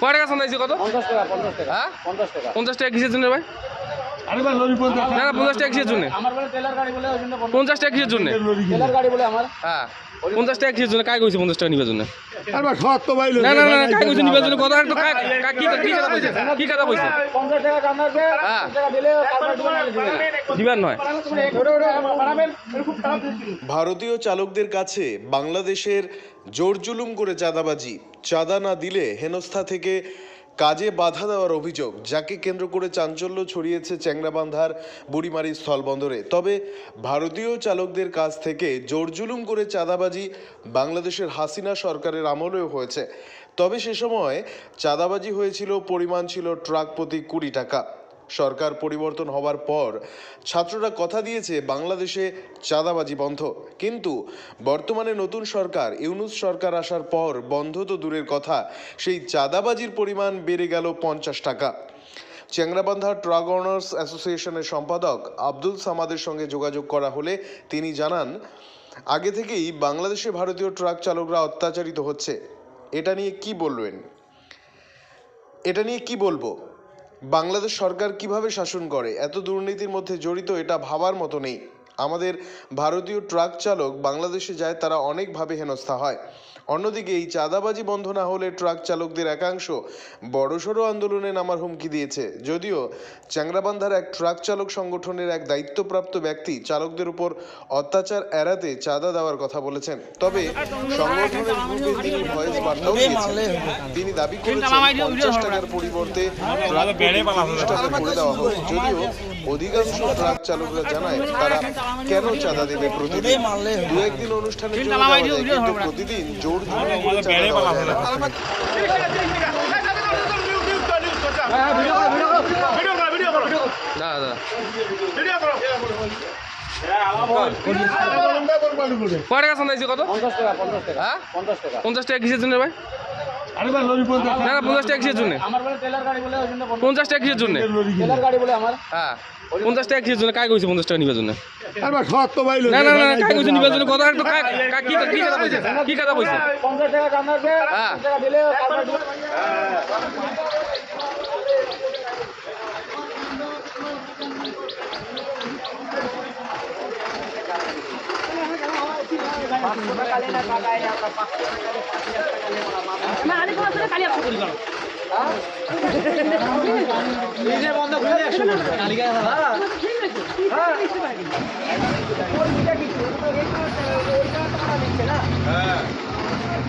কয় টাকা চান্দাইছে কত? হ্যাঁ? পঞ্চাশ টাকা পঞ্চাশ টাকা ভাই? না পঞ্চাশ টাকা কিসের জন্য? পঞ্চাশ- টাকা কিসের জন্য? হ্যাঁ পঞ্চাশ টাকা কিসের জন্য? কায় কইছে পঞ্চাশ টাকা নিবার জন্য? আবার সব তো বাইলো না না না কথা তো কি কি কথা কইছে কি কথা কইছে পঞ্চাশ টাকা কান্নার পে হ্যাঁ। টাকা দিলে নয়। ভারতীয় চালকদের কাছে বাংলাদেশের জোর জুলুম করে চাঁদাবাজি। চাঁদা না দিলে হেনস্থা থেকে কাজে বাধা দেওয়ার অভিযোগ, যাকে কেন্দ্র করে চাঞ্চল্য ছড়িয়েছে চ্যাংরাবান্ধার বুড়িমারি স্থলবন্দরে। তবে ভারতীয় চালকদের কাছ থেকে জোরজুলুম করে চাঁদাবাজি বাংলাদেশের হাসিনা সরকারের আমলেও হয়েছে। তবে সে সময় চাঁদাবাজি হয়েছিল, পরিমাণ ছিল ট্রাক প্রতি কুড়ি টাকা। সরকার পরিবর্তন হওয়ার পর ছাত্ররা কথা দিয়েছে, বাংলাদেশে চাঁদাবাজি বন্ধ। কিন্তু বর্তমানে নতুন সরকার, ইউনুস সরকার আসার পর বন্ধ তো দূরের কথা, সেই চাঁদাবাজির পরিমাণ বেড়ে গেল পঞ্চাশ টাকা। চ্যাংরাবান্ধা ট্রাক অনার্স অ্যাসোসিয়েশনের সম্পাদক আব্দুল সামাদের সঙ্গে যোগাযোগ করা হলে তিনি জানান, আগে থেকেই বাংলাদেশে ভারতীয় ট্রাক চালকরা অত্যাচারিত হচ্ছে। এটা নিয়ে কি বলবেন? এটা নিয়ে কি বলব? বাংলাদেশ সরকার কীভাবে শাসন করে? এত দুর্নীতির মধ্যে জড়িত এটা ভাবার মতো নেই। আমাদের ভারতীয় ট্রাক চালক বাংলাদেশে যায় তারা অনেকভাবে হেনস্থা হয়। অন্যদিকে এই চাঁদাবাজি বন্ধ না হলে ট্রাক চালকদের একাংশ বড়সড় আন্দোলনে নামার হুমকি দিয়েছে। যদিও চ্যাংরাবান্ধার এক ট্রাক চালক সংগঠনের এক দায়িত্বপ্রাপ্ত ব্যক্তি চালকদের উপর অত্যাচার এড়াতে চাঁদা দেওয়ার কথা বলেছেন। তবে সংগঠনের তিনি ভয়েস বার্তাও দিয়েছেন তিনি দাবি করেছেন, পঞ্চাশ টাকার পরিবর্তে ট্রাক করে দেওয়া যদিও অধিকাংশ ট্রাক চালকরা জানায়, তারা কেন চাঁদা দেবে প্রতিদিন? দু একদিন কিন্তু জোর না কয় টাকা কত পঞ্চাশ টাকা হ্যাঁ? পঞ্চাশ টাকা কিসের জন্য ভাই? না না পঞ্চাশ টাকা কিসের জন্য? পঞ্চাশ- টাকা কিসের হ্যাঁ পঞ্চাশ টাকা কিসের জন্য? কাই কইছে পঞ্চাশ টাকা নিবার জন্য? সব তো বাইলো না না না কাই কইছে কথা তো কি কি কথা কইছে কি কথা কইছে টাকা কান্নার পে হ্যাঁ। টাকা দিলে তারপর দিবেন না। হ্যাঁ